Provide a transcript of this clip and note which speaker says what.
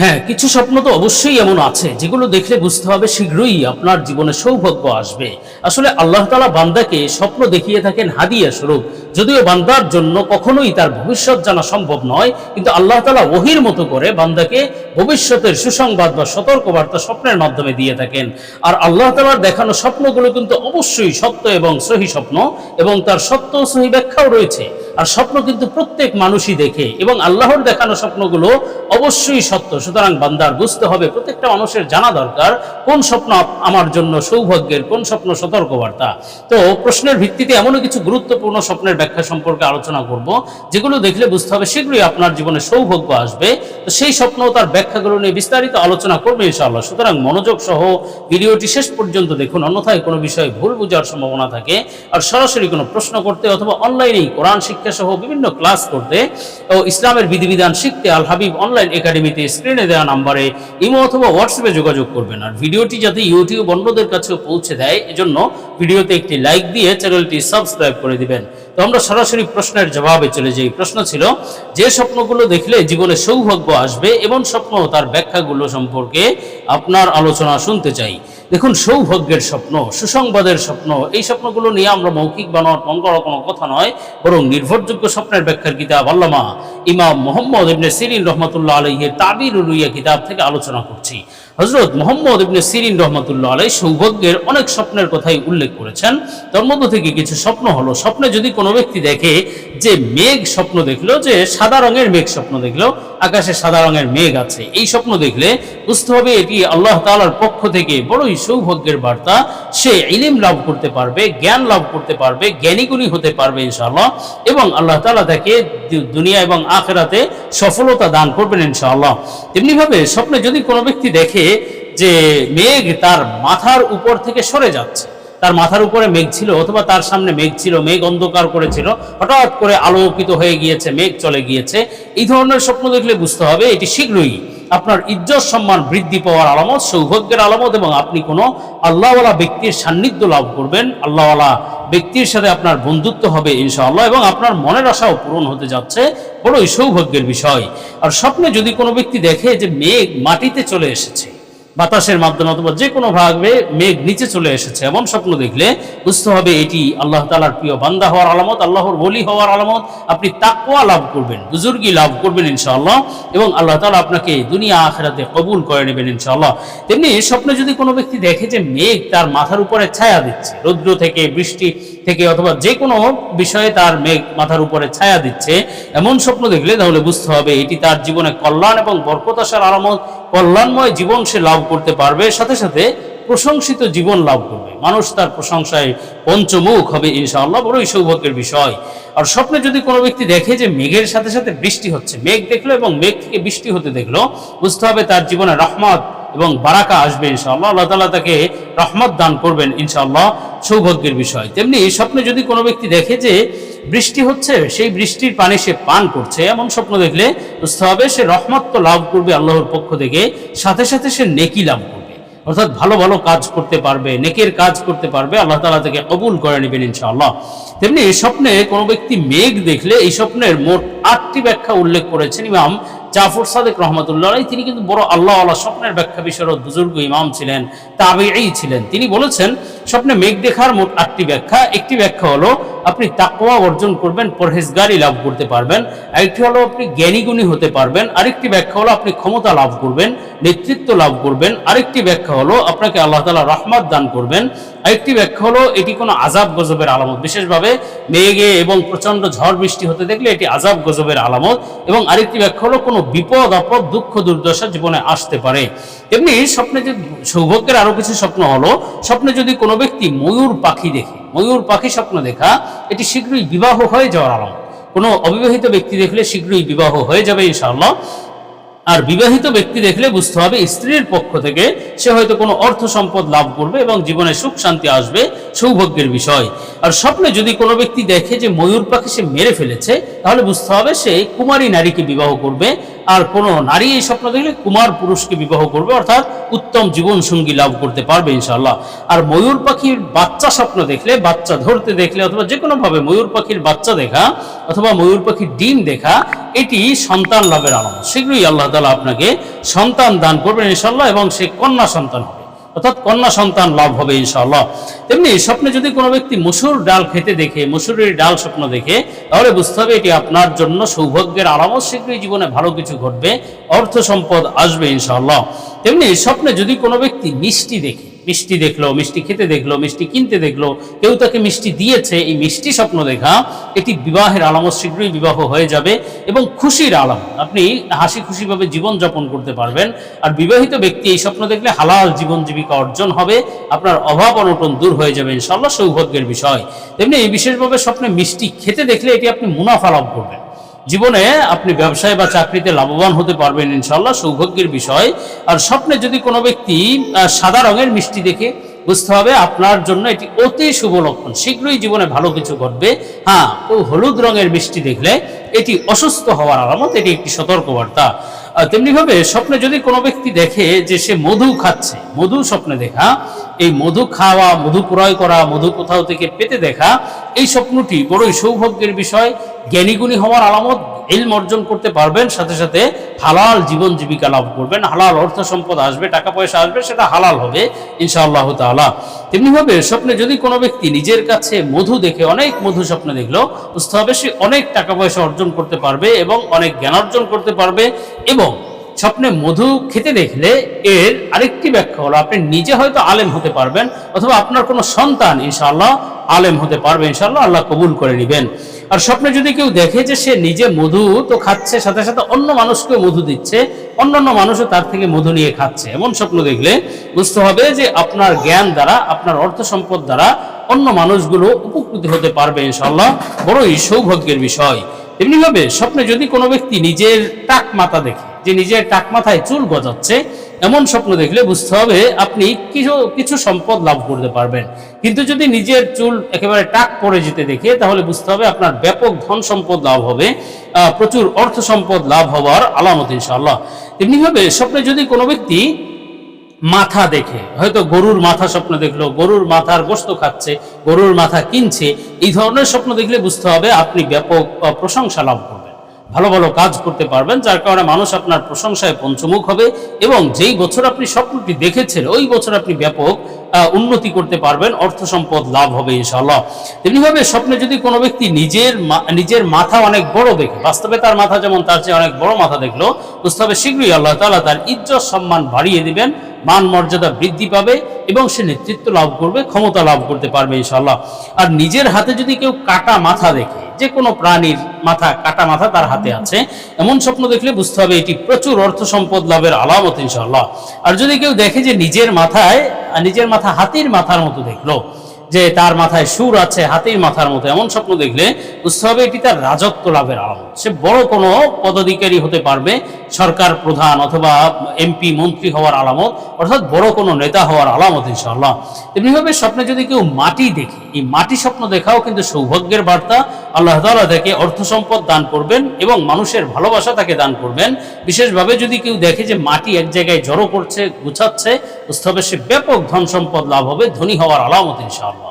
Speaker 1: হ্যাঁ কিছু স্বপ্ন তো অবশ্যই এমন আছে, যেগুলো দেখলে বুঝতে হবে শীঘ্রই আপনার জীবনে সৌভাগ্য আসবে। আসলে আল্লাহ তালা বান্দাকে স্বপ্ন দেখিয়ে থাকেন হাদিয়া স্বরূপ। যদিও বান্দার জন্য কখনোই তার ভবিষ্যৎ জানা সম্ভব নয়, কিন্তু আল্লাহ তালা ওহির মতো করে বান্দাকে ভবিষ্যতের সুসংবাদ বা সতর্কবার্তা স্বপ্নের মাধ্যমে দিয়ে থাকেন। আর আল্লাহ তালার দেখানো স্বপ্নগুলো কিন্তু অবশ্যই সত্য এবং সহি স্বপ্ন, এবং তার সত্য সহি ব্যাখ্যাও রয়েছে। আর স্বপ্ন কিন্তু প্রত্যেক মানুষই দেখে, এবং আল্লাহর দেখানো স্বপ্নগুলো অবশ্যই সত্য। সুতরাং বান্দার বুঝতে হবে প্রত্যেকটা মানুষের জানা দরকার, কোন স্বপ্ন আমার জন্য সৌভাগ্যের, কোন স্বপ্ন সতর্কবার্তা। তো প্রশ্নের ভিত্তিতে এমনও কিছু গুরুত্বপূর্ণ স্বপ্নের ব্যাখ্যা সম্পর্কে আলোচনা করব। যেগুলো দেখলে বুঝতে হবে শীঘ্রই আপনার জীবনে সৌভাগ্য আসবে। তো সেই স্বপ্ন তার ব্যাখ্যাগুলো নিয়ে বিস্তারিত আলোচনা করবে ইনশাআল্লাহ। সুতরাং মনোযোগ সহ ভিডিওটি শেষ পর্যন্ত দেখুন। অন্যথায় কোনো বিষয়ে ভুল বোঝার সম্ভাবনা থাকে। আর সরাসরি কোনো প্রশ্ন করতে অথবা অনলাইনেই কোরআন শিক্ষা সহ বিভিন্ন ক্লাস করতে ও ইসলামের বিধিবিধান শিখতে আল হাবিব অনলাইন একাডেমিতে স্ক্রিনে দেওয়া নাম্বারে ইমো অথবা হোয়াটসঅ্যাপে যোগাযোগ করবেন। আর ভিডিওটি যাতে ইউটিউব অন্যদের কাছেও পৌঁছে দেয়, এজন্য ভিডিওতে একটি লাইক দিয়ে চ্যানেলটি সাবস্ক্রাইব করে দিবেন। তো আমরা সরাসরি প্রশ্নের জবাবে চলে যাই। প্রশ্ন ছিল, যে স্বপ্নগুলো দেখলে জীবনে সৌভাগ্য আসবে এমন স্বপ্ন তার ব্যাখ্যাগুলো সম্পর্কে আপনার আলোচনা শুনতে চাই। দেখুন, সৌভাগ্যের স্বপ্ন, সুসংবাদের স্বপ্ন, এই স্বপ্নগুলো নিয়ে আমরা মৌখিক বানোয়ার মন করার কোনো কথা নয়, বরং নির্ভরযোগ্য স্বপ্নের ব্যাখ্যার কিতাব আল্লামা ইমাম মোহাম্মদ ইবনে সিরিন রহমতুল্লাহ আলহের তাবির উলুইয়া কিতাব থেকে আলোচনা করছি। হজরত মোহাম্মদ ইবনে সিরিন রহমতুল্লাহ আলাই সৌভাগ্যের অনেক স্বপ্নের কথাই উল্লেখ করেছেন। তার মধ্য থেকে কিছু স্বপ্ন হলো, স্বপ্নে যদি কোনো ব্যক্তি দেখে যে মেঘ স্বপ্ন দেখল, যে সাদা রঙের মেঘ স্বপ্ন দেখল, আকাশে সাদা রঙের মেঘ আছে। এই স্বপ্ন দেখলে বুঝতে হবে এটি আল্লাহ তাআলার পক্ষ থেকে বড়ই সৌভাগ্যের বার্তা। সে ইলিম লাভ করতে পারবে, জ্ঞান লাভ করতে পারবে, জ্ঞানীগুণী হতে পারবে ইনশাআল্লাহ। এবং আল্লাহ তাআলা তাকে দুনিয়া এবং আখেরাতে সফলতা দান করবেন ইনশাআল্লাহ। তেমনিভাবে স্বপ্নে যদি কোনো ব্যক্তি দেখে যে মেঘ তার মাথার উপর থেকে সরে যাচ্ছে তার মাথার উপরে মেঘ ছিল অথবা তার সামনে মেঘ ছিল, মেঘ অন্ধকার করেছিল, হঠাৎ করে আলোকিত হয়ে গিয়েছে, মেঘ চলে গিয়েছে। এই ধরনের স্বপ্ন দেখলে বুঝতে হবে এটি শীঘ্রই আপনার ইজ্জত সম্মান বৃদ্ধি পাওয়ার আলামত, সৌভাগ্যের আলামত এবং আপনি কোনো আল্লাহওয়ালা ব্যক্তির সান্নিধ্য লাভ করবেন। আল্লাহওয়ালা ব্যক্তির সাথে আপনার বন্ধুত্ব হবে ইনশাআল্লাহ এবং আপনার মনের আশাও পূরণ হতে যাচ্ছে। বড়ই সৌভাগ্যের বিষয়। আর স্বপ্নে যদি কোনো ব্যক্তি দেখে যে মেঘ মাটিতে চলে এসেছে বাতাসের মাধ্যমে অথবা যে কোনো ভাবে মেঘ নিচে চলে এসেছে, এমন স্বপ্ন দেখলে বুঝতে হবে এটি আল্লাহ তালার প্রিয় বান্দা হওয়ার আলামত, আল্লাহর বলি হওয়ার আলামত। আপনি তাকওয়া লাভ করবেন, বুজুর্গি লাভ করবেন ইনশাআল্লাহ এবং আল্লাহ তালা আপনাকে দুনিয়া আখেরাতে কবুল করে নেবেন ইনশাআল্লাহ। তেমনি স্বপ্নে যদি কোনো ব্যক্তি দেখে যে মেঘ তার মাথার উপরে ছায়া দিচ্ছে, রৌদ্র থেকে বৃষ্টি থেকে অথবা যে কোনো বিষয়ে তার মেঘ মাথার উপরে ছায়া দিচ্ছে, এমন স্বপ্ন দেখলে তাহলে বুঝতে হবে এটি তার জীবনে কল্যাণ এবং বরকত আসার আলামত কল্যাণময় জীবন সে লাভ করতে পারবে, সাথে সাথে প্রশংসিত জীবন লাভ করবে। মানুষ তার প্রশংসায় পঞ্চমুখ হবে ইনশাআল্লাহ, বড়ই সৌভাগ্যের বিষয়। আর স্বপ্নে যদি কোনো ব্যক্তি দেখে যে মেঘের সাথে সাথে বৃষ্টি হচ্ছে, মেঘ দেখল এবং মেঘ থেকে বৃষ্টি হতে দেখল, বুঝতে হবে তার জীবনে রহমত এবং বারাকা আসবে ইনশাআল্লাহ। আল্লাহ তালা তাকে রহমত দান করবেন ইনশাআল্লাহ সৌভাগ্যের বিষয়। তেমনি স্বপ্নে যদি কোনো ব্যক্তি দেখে যে বৃষ্টি হচ্ছে, সেই বৃষ্টির পানি সে পান করছে, এমন স্বপ্ন দেখলে বুঝতে হবে সে রহমত তো লাভ করবে আল্লাহর পক্ষ থেকে, সাথে সাথে সে নেকি লাভ করবে। অর্থাৎ ভালো ভালো কাজ করতে পারবে, নেকের কাজ করতে পারবে, আল্লাহ তালা থেকে কবুল করে নেবেন ইনশাআল্লাহ। তেমনি এই স্বপ্নে কোনো ব্যক্তি মেঘ দেখলে এই স্বপ্নের মোট আটটি ব্যাখ্যা উল্লেখ করেছেন ইমাম জাফর সাদেক রহমতুল্লাহ তিনি কিন্তু বড় আল্লাহ আল্লাহ স্বপ্নের ব্যাখ্যা বিশারদ বুজুর্গ ইমাম ছিলেন তাবেই ছিলেন। তিনি বলেছেন, স্বপ্নে মেঘ দেখার মোট আটটি ব্যাখ্যা। একটি ব্যাখ্যা হলো, আপনি তাকওয়া অর্জন করবেন, পরহেজগারি লাভ করতে পারবেন। আরেকটি হলো, আপনি জ্ঞানীগুণী হতে পারবেন। আরেকটি ব্যাখ্যা হলো, আপনি ক্ষমতা লাভ করবেন, নেতৃত্ব লাভ করবেন। আরেকটি ব্যাখ্যা হলো, আপনাকে আল্লাহ তালা রহমত দান করবেন। আরেকটি ব্যাখ্যা হলো, এটি কোনো আজাব গজবের আলামত। বিশেষভাবে মেঘে এবং প্রচণ্ড ঝড় বৃষ্টি হতে দেখলে এটি আজাব গজবের আলামত। এবং আরেকটি ব্যাখ্যা হলো, কোনো বিপদ, আপদ, দুঃখ, দুর্দশা জীবনে আসতে পারে। এমনি স্বপ্নে যে সৌভাগ্যের আরও কিছু স্বপ্ন হলো, স্বপ্নে যদি কোনো ব্যক্তি ময়ূর পাখি দেখে, ময়ূর পাখি স্বপ্ন দেখা, এটি শীঘ্রই বিবাহ হয়ে যাওয়ার আলামত। কোনো অবিবাহিত ব্যক্তি দেখলে শীঘ্রই বিবাহ হয়ে যাবে ইনশাআল্লাহ। আর বিবাহিত ব্যক্তি দেখলে বুঝতে হবে স্ত্রীর পক্ষ থেকে সে হয়তো কোনো অর্থ সম্পদ লাভ করবে এবং জীবনে সুখ শান্তি আসবে, সৌভাগ্যের বিষয়। আর স্বপ্নে যদি কোনো ব্যক্তি দেখে যে ময়ূর পাখি সে মেরে ফেলেছে, তাহলে বুঝতে হবে সে কুমারী নারীকে বিবাহ করবে আর কোনো নারী এই স্বপ্ন দেখলে কুমার পুরুষকে বিবাহ করবে, অর্থাৎ উত্তম জীবন সঙ্গী লাভ করতে পারবে ইনশাল্লাহ আর ময়ূর পাখির বাচ্চা স্বপ্ন দেখলে, বাচ্চা ধরতে দেখলে, অথবা যে কোনোভাবে ময়ূর পাখির বাচ্চা দেখা, অথবা ময়ূর পাখির ডিম দেখা, এটি সন্তান লাভের আলম শীঘ্রই আল্লাহ তালা আপনাকে সন্তান দান করবেন ইনশাল্লাহ এবং সে কন্যা সন্তান হবে। অর্থাৎ কন্যা সন্তান লাভ হবে ইনশাআল্লাহ। তেমনি স্বপ্নে যদি কোনো ব্যক্তি মসুর ডাল খেতে দেখে, মসুরের ডাল স্বপ্ন দেখে, তাহলে বুঝতে হবে এটি আপনার জন্য সৌভাগ্যের আলামত শীঘ্রই জীবনে ভালো কিছু ঘটবে, অর্থ সম্পদ আসবে ইনশাআল্লাহ। তেমনি স্বপ্নে যদি কোনো ব্যক্তি মিষ্টি দেখে মিষ্টি দেখল, মিষ্টি খেতে দেখল, মিষ্টি কিনতে দেখল, কেউ তাকে মিষ্টি দিয়েছে, এই মিষ্টি স্বপ্ন দেখা, এটি বিবাহের আলামত, শীঘ্রই বিবাহ হয়ে যাবে এবং খুশির আলাম আপনি হাসি খুশিভাবে জীবন যাপন করতে পারবেন, আর বিবাহিত ব্যক্তি এই স্বপ্ন দেখলে হালাল জীবন জীবিকা অর্জন হবে, আপনার অভাব অনটন দূর হয়ে যাবে ইনশাল্লাহ সৌভাগ্যের বিষয়। তেমনি এই বিশেষভাবে স্বপ্নে মিষ্টি খেতে দেখলে এটি আপনি মুনাফা লাভ করবেন। জীবনে আপনি ব্যবসায় বা চাকরিতে লাভবান হতে পারবেন ইনশাল্লাহ সৌভাগ্যের বিষয়। আর স্বপ্নে যদি কোনো ব্যক্তি সাদা রঙের মিষ্টি দেখে, বুঝতে হবে আপনার জন্য এটি অতি শুভ লক্ষণ। শীঘ্রই জীবনে ভালো কিছু ঘটবে। হ্যাঁ ও হলুদ রঙের মিষ্টি দেখলে এটি অসুস্থ হওয়ার আলামত, এটি একটি সতর্কবার্তা। তেমনিভাবে স্বপ্নে যদি কোনো ব্যক্তি দেখে যে সে মধু খাচ্ছে, মধু স্বপ্নে দেখা, এই মধু খাওয়া, মধু ক্রয় করা, মধু কোথাও থেকে পেতে দেখা, এই স্বপ্নটি বড়ই সৌভাগ্যের বিষয়। জ্ঞানীগুণী হওয়ার আলামত ইলম অর্জন করতে পারবেন, সাথে সাথে হালাল জীবন জীবিকা লাভ করবেন। হালাল অর্থ সম্পদ আসবে, টাকা পয়সা আসবে, সেটা হালাল হবে, ইনশাআল্লাহ তাআলা। তেমনিভাবে স্বপ্নে যদি কোনো ব্যক্তি নিজের কাছে মধু দেখে, অনেক মধু স্বপ্নে দেখল বুঝতে হবে সে অনেক টাকা পয়সা অর্জন করতে পারবে এবং অনেক জ্ঞান অর্জন করতে পারবে এবং স্বপ্নে মধু খেতে দেখলে এর আরেকটি ব্যাখ্যা হলো, আপনি নিজে হয়তো আলেম হতে পারবেন অথবা আপনার কোনো সন্তান, ইনশাআল্লাহ আলেম হতে পারবে, ইনশাআল্লাহ আল্লাহ কবুল করে নেবেন। আর স্বপ্নে যদি কেউ দেখে যে সে নিজে মধু তো খাচ্ছে, সাথে সাথে অন্য মানুষকেও মধু দিচ্ছে, অন্যান্য মানুষও তার থেকে মধু নিয়ে খাচ্ছে, এমন স্বপ্ন দেখলে বুঝতে হবে যে আপনার জ্ঞান দ্বারা, আপনার অর্থ সম্পদ দ্বারা অন্য মানুষগুলো উপকৃত হতে পারবে ইনশাল্লাহ বড়ই সৌভাগ্যের বিষয়। তেমনিভাবে স্বপ্নে যদি কোনো ব্যক্তি নিজের টাক মাথা দেখে, যে নিজের টাক মাথায় চুল গজাচ্ছে এমন স্বপ্ন দেখলে বুঝতে হবে আপনি কিছু কিছু সম্পদ লাভ করতে পারবেন। কিন্তু যদি নিজের চুল একেবারে টাক পড়ে যেতে দেখে, তাহলে বুঝতে হবে আপনার ব্যাপক ধন সম্পদ লাভ হবে প্রচুর অর্থ সম্পদ লাভ হওয়ার আলামত ইনশাআল্লাহ। তেমনিভাবে স্বপ্নে যদি কোনো ব্যক্তি মাথা দেখে, হয়তো গরুর মাথা স্বপ্ন দেখল, গরুর মাথার গোস্ত খাচ্ছে, গরুর মাথা কিনছে, এই ধরনের স্বপ্ন দেখলে বুঝতে হবে আপনি ব্যাপক প্রশংসা লাভ করবেন। ভালো ভালো কাজ করতে পারবেন, যার কারণে মানুষ আপনার প্রশংসায় পঞ্চমুখ হবে এবং যেই বছর আপনি স্বপ্নটি দেখেছেন, ওই বছর আপনি ব্যাপক উন্নতি করতে পারবেন, অর্থ সম্পদ লাভ হবে ইনশাআল্লাহ। তেমনিভাবে স্বপ্নে যদি কোনো ব্যক্তি নিজের নিজের মাথা অনেক বড় দেখে, বাস্তবে তার মাথা যেমন তার চেয়ে অনেক বড় মাথা দেখল, বুঝতে হবে শীঘ্রই আল্লাহ তালা তার ইজ্জত সম্মান বাড়িয়ে দিবেন, মান মর্যাদা বৃদ্ধি পাবে এবং সে নেতৃত্ব লাভ করবে, ক্ষমতা লাভ করতে পারবে ইনশাআল্লাহ। আর নিজের হাতে যদি কেউ কাটা মাথা দেখে যে কোনো প্রাণীর মাথা কাটা মাথা তার হাতে আছে। এমন স্বপ্ন দেখলে বুঝতে হবে এটি প্রচুর অর্থ সম্পদ লাভের আলামত ইনশাআল্লাহ। আর যদি কেউ দেখে যে নিজের মাথায় নিজের মাথা হাতির মাথার মতো দেখল যে তার মাথায় সুর আছে হাতির মাথার মতো এমন স্বপ্ন দেখলে বুঝতে হবে এটি তার রাজত্ব লাভের আলামত। সে বড় কোনো পদাধিকারী হতে পারবে সরকার প্রধান অথবা এমপি মন্ত্রী হওয়ার আলামত অর্থাৎ বড় কোনো নেতা হওয়ার আলামত ইনশাআল্লাহ। তেমনিভাবে স্বপ্নে যদি কেউ মাটি দেখে এই মাটি স্বপ্ন দেখাও কিন্তু সৌভাগ্যের বার্তা আল্লাহ তালা তাকে অর্থ সম্পদ দান করবেন এবং মানুষের ভালোবাসা তাকে দান করবেন। বিশেষভাবে যদি কেউ দেখে যে মাটি এক জায়গায় জড়ো করছে, গুছাচ্ছে, তবে সে ব্যাপক ধন সম্পদ লাভ হবে, ধনী হওয়ার আলামত ইনশাআল্লাহ।